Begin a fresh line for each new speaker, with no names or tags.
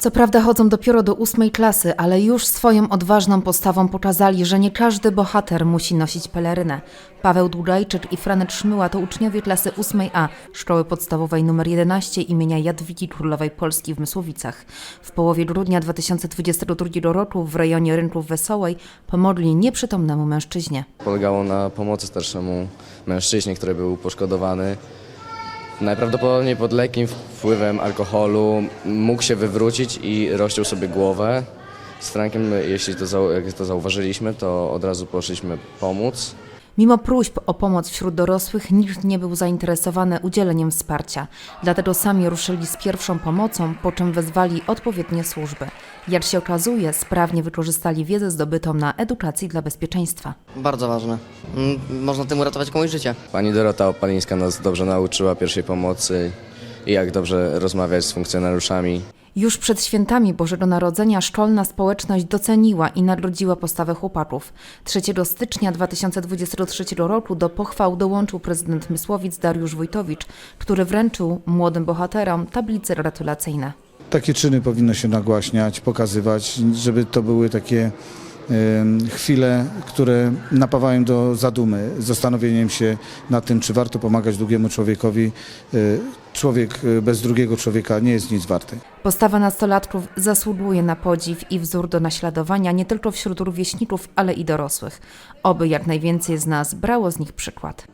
Co prawda chodzą dopiero do ósmej klasy, ale już swoją odważną postawą pokazali, że nie każdy bohater musi nosić pelerynę. Paweł Długajczyk i Franek Szmyła to uczniowie klasy 8A Szkoły Podstawowej nr 11 imienia Jadwigi Królowej Polski w Mysłowicach. W połowie grudnia 2022 roku w rejonie Rynków Wesołej pomogli nieprzytomnemu mężczyźnie.
Polegało na pomocy starszemu mężczyźnie, który był poszkodowany. Najprawdopodobniej pod lekkim wpływem alkoholu mógł się wywrócić i rozciął sobie głowę. Z Frankiem, jeśli to, zau- jak to zauważyliśmy, to od razu poszliśmy pomóc.
Mimo próśb o pomoc wśród dorosłych, nikt nie był zainteresowany udzieleniem wsparcia. Dlatego sami ruszyli z pierwszą pomocą, po czym wezwali odpowiednie służby. Jak się okazuje, sprawnie wykorzystali wiedzę zdobytą na edukacji dla bezpieczeństwa.
Bardzo ważne. Mm, Można tym uratować komuś życie.
Pani Dorota Opalińska nas dobrze nauczyła pierwszej pomocy i jak dobrze rozmawiać z funkcjonariuszami.
Już przed świętami Bożego Narodzenia szkolna społeczność doceniła i nagrodziła postawę chłopaków. 3 stycznia 2023 roku do pochwał dołączył prezydent Mysłowic Dariusz Wójtowicz, który wręczył młodym bohaterom tablice gratulacyjne.
Takie czyny powinno się nagłaśniać, pokazywać, żeby to były takie chwile, które napawają do zadumy, zastanowieniem się nad tym, czy warto pomagać drugiemu człowiekowi. Y, Człowiek y, bez drugiego człowieka nie jest nic warty.
Postawa nastolatków zasługuje na podziw i wzór do naśladowania nie tylko wśród rówieśników, ale i dorosłych. Oby jak najwięcej z nas brało z nich przykład.